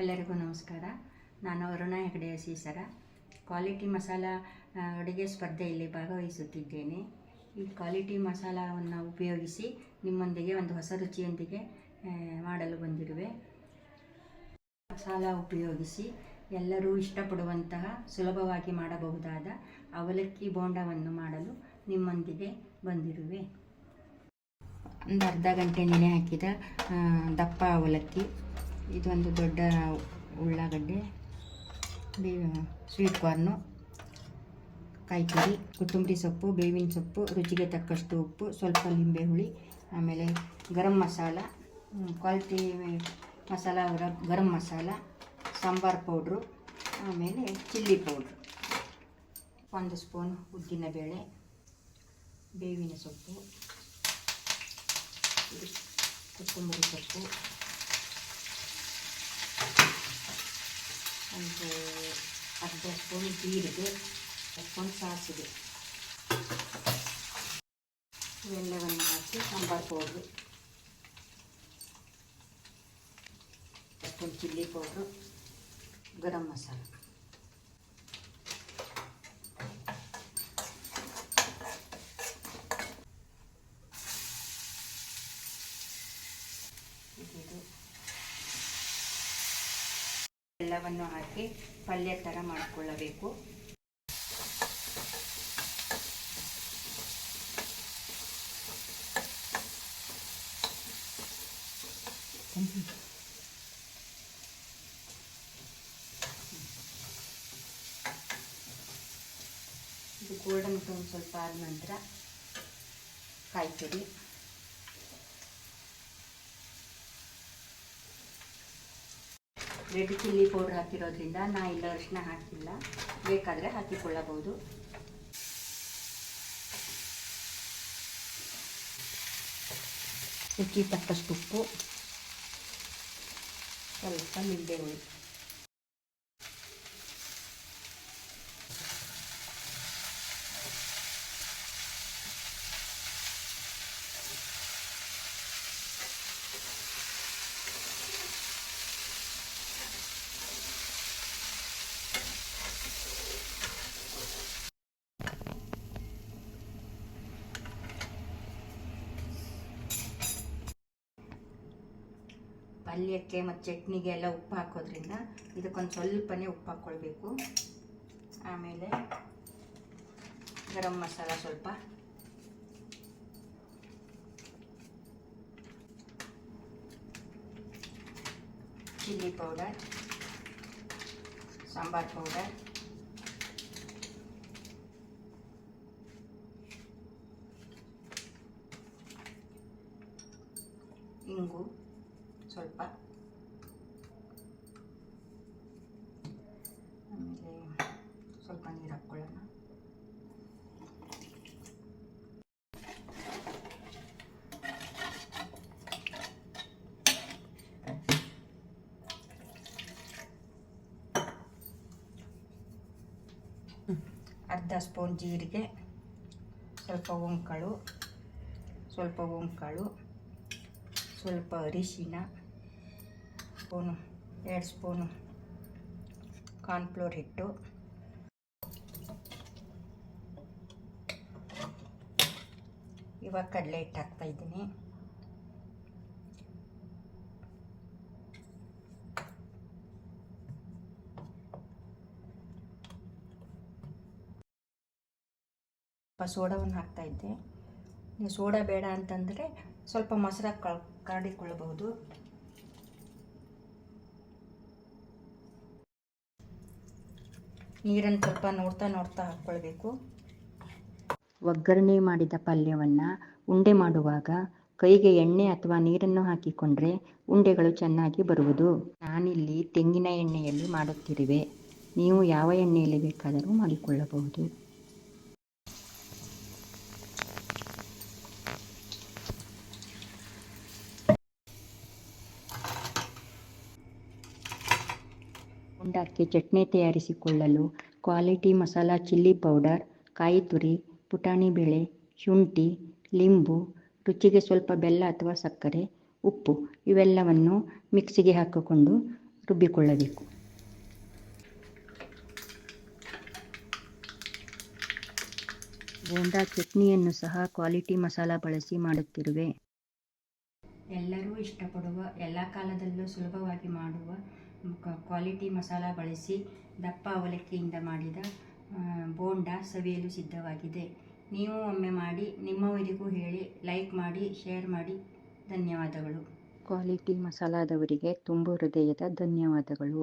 ಎಲ್ಲರಿಗೂ ನಮಸ್ಕಾರ. ನಾನು ಅರುಣ ಹೆಗಡೆ ಸೀಸರ ಕ್ವಾಲಿಟಿ ಮಸಾಲ ಅಡುಗೆ ಸ್ಪರ್ಧೆಯಲ್ಲಿ ಭಾಗವಹಿಸುತ್ತಿದ್ದೇನೆ. ಈ ಕ್ವಾಲಿಟಿ ಮಸಾಲವನ್ನು ಉಪಯೋಗಿಸಿ ನಿಮ್ಮೊಂದಿಗೆ ಒಂದು ಹೊಸ ರುಚಿಯೊಂದಿಗೆ ಮಾಡಲು ಬಂದಿರುವೆ. ಮಸಾಲ ಉಪಯೋಗಿಸಿ ಎಲ್ಲರೂ ಇಷ್ಟಪಡುವಂತಹ ಸುಲಭವಾಗಿ ಮಾಡಬಹುದಾದ ಅವಲಕ್ಕಿ ಬೋಂಡವನ್ನು ಮಾಡಲು ನಿಮ್ಮೊಂದಿಗೆ ಬಂದಿರುವೆ. ಒಂದು ಅರ್ಧ ಗಂಟೆ ನೆನೆ ಹಾಕಿದ ದಪ್ಪ ಅವಲಕ್ಕಿ. ಇದೊಂದು ದೊಡ್ಡ ಉಳ್ಳಾಗಡ್ಡೆ, ಬೇ ಸ್ವೀಟ್ ಕಾರ್ನು ಕಾಯಿ ತುರಿ ಕೊತ್ತಂಬರಿ ಸೊಪ್ಪು, ಬೇವಿನ ಸೊಪ್ಪು, ರುಚಿಗೆ ತಕ್ಕಷ್ಟು ಉಪ್ಪು, ಸ್ವಲ್ಪ ನಿಂಬೆ ಹುಳಿ, ಆಮೇಲೆ ಗರಂ ಮಸಾಲ ಕ್ವಾಲಿಟಿ ಮಸಾಲ, ಗರ- ಮಸಾಲ, ಸಾಂಬಾರ್ ಪೌಡ್ರು, ಆಮೇಲೆ ಚಿಲ್ಲಿ ಪೌಡ್ರು. ಒಂದು ಸ್ಪೂನ್ ಉದ್ದಿನಬೇಳೆ ಬೇವಿನ ಸೊಪ್ಪು ಕೊತ್ತಂಬರಿ ಸೊಪ್ಪು. ಒಂದು ಅರ್ಧ ಸ್ಪೂನ್ ಜೀರಿಗೆ ಸ್ಪೂನ್ ಸಾಸಿವೆ. ಇವೆಲ್ಲವನ್ನು ಹಾಕಿ sambar powder. Spoon chilli powder, garam masala ಇದು ಎಲ್ಲವನ್ನು ಹಾಕಿ ಪಲ್ಯ ಥರ ಮಾಡಿಕೊಳ್ಳಬೇಕು. ಇದು ಗೋಲ್ಡನ್ ಬ್ರೌನ್ ಸ್ವಲ್ಪ ಆದ ನಂತರ ಕಾಯಿ ತುರಿ ರೆಡ್ ಚಿಲ್ಲಿ ಪೌಡ್ರ್ ಹಾಕಿರೋದ್ರಿಂದ ನಾ ಇಲ್ಲ ಅರಿಶಿನ ಹಾಕಿಲ್ಲ. ಬೇಕಾದರೆ ಹಾಕಿಕೊಳ್ಳಬಹುದು. ರುಚಿ ತಕ್ಕಷ್ಟು ಉಪ್ಪು. ಸ್ವಲ್ಪ ನಿಂಬೆ ಹುಳಿ. ಪಲ್ಯಕ್ಕೆ ಮತ್ತು ಚಟ್ನಿಗೆ ಎಲ್ಲ ಉಪ್ಪು ಹಾಕೋದ್ರಿಂದ ಇದಕ್ಕೊಂದು ಸ್ವಲ್ಪನೇ ಉಪ್ಪು ಹಾಕ್ಕೊಳ್ಬೇಕು ಆಮೇಲೆ ಗರಂ ಮಸಾಲ ಸ್ವಲ್ಪ. Chilli powder, sambar powder. ಇಂಗು. ಸ್ವಲ್ಪ. ಆಮೇಲೆ ಸ್ವಲ್ಪ ನೀರು ಹಾಕ್ಕೊಳ್ಳೋಣ ಅರ್ಧ ಸ್ಪೂನ್ ಜೀರಿಗೆ ಸ್ವಲ್ಪ ಓಂಕಾಳು ಸ್ವಲ್ಪ ಓಂಕಾಳು. ಸ್ವಲ್ಪ ಅರಿಶಿನ, ಸ್ಪೂನು, ಎರಡು ಸ್ಪೂನು ಕಾರ್ನ್ಫ್ಲೋರ್ ಹಿಟ್ಟು. ಇವಾಗ ಕಡಲೆ ಹಿಟ್ಟು ಹಾಕ್ತಾ ಇದ್ದೀನಿ. ಸ್ವಲ್ಪ ಸೋಡಾವನ್ನು ಹಾಕ್ತಾಯಿದ್ದೆ ನೀವು ಸೋಡಾ ಬೇಡ ಅಂತಂದರೆ ಸ್ವಲ್ಪ ಮೊಸರಾಗಿ ಕಳ್ ಕಾಡಿಕೊಳ್ಳಬಹುದು ನೀರನ್ನು ಸ್ವಲ್ಪ ನೋಡ್ತಾ ನೋಡ್ತಾ ಹಾಕ್ಕೊಳ್ಬೇಕು. ಒಗ್ಗರಣೆ ಮಾಡಿದ ಪಲ್ಯವನ್ನು ಉಂಡೆ ಮಾಡುವಾಗ ಕೈಗೆ ಎಣ್ಣೆ ಅಥವಾ ನೀರನ್ನು ಹಾಕಿಕೊಂಡ್ರೆ ಉಂಡೆಗಳು ಚೆನ್ನಾಗಿ ಬರುವುದು. ನಾನಿಲ್ಲಿ ತೆಂಗಿನ ಎಣ್ಣೆಯಲ್ಲಿ ಮಾಡುತ್ತಿರುವೆ. ನೀವು ಯಾವ ಎಣ್ಣೆಯಲ್ಲಿ ಬೇಕಾದರೂ ಮಾಡಿಕೊಳ್ಳಬಹುದು. ಬೋಂಡಕ್ಕೆ ಚಟ್ನಿ ತಯಾರಿಸಿಕೊಳ್ಳಲು ಕ್ವಾಲಿಟಿ ಮಸಾಲ ಚಿಲ್ಲಿ ಪೌಡರ್, ಕಾಯಿ ತುರಿ, ಪುಟಾಣಿ ಬೇಳೆ, ಶುಂಠಿ, ಲಿಂಬು, ರುಚಿಗೆ ಸ್ವಲ್ಪ ಬೆಲ್ಲ ಅಥವಾ ಸಕ್ಕರೆ, ಉಪ್ಪು ಇವೆಲ್ಲವನ್ನು ಮಿಕ್ಸಿಗೆ ಹಾಕಿಕೊಂಡು ರುಬ್ಬಿಕೊಳ್ಳಬೇಕು. ಬೋಂಡಾ ಚಟ್ನಿಯನ್ನು ಸಹ ಕ್ವಾಲಿಟಿ ಮಸಾಲ ಬಳಸಿ ಮಾಡುತ್ತಿರುವೆ. ಎಲ್ಲರೂ ಇಷ್ಟಪಡುವ, ಎಲ್ಲ ಕಾಲದಲ್ಲೂ ಸುಲಭವಾಗಿ ಮಾಡುವ ಕ್ವಾಲಿಟಿ ಮಸಾಲ ಬಳಸಿ ದಪ್ಪ ಅವಲಕ್ಕಿಯಿಂದ ಮಾಡಿದ ಬೋಂಡ ಸವಿಯಲು ಸಿದ್ಧವಾಗಿದೆ. ನೀವು ಒಮ್ಮೆ ಮಾಡಿ, ನಿಮ್ಮವರಿಗೂ ಹೇಳಿ, ಲೈಕ್ ಮಾಡಿ, ಶೇರ್ ಮಾಡಿ. ಧನ್ಯವಾದಗಳು. ಕ್ವಾಲಿಟಿ ಮಸಾಲಾದವರಿಗೆ ತುಂಬು ಹೃದಯದ ಧನ್ಯವಾದಗಳು.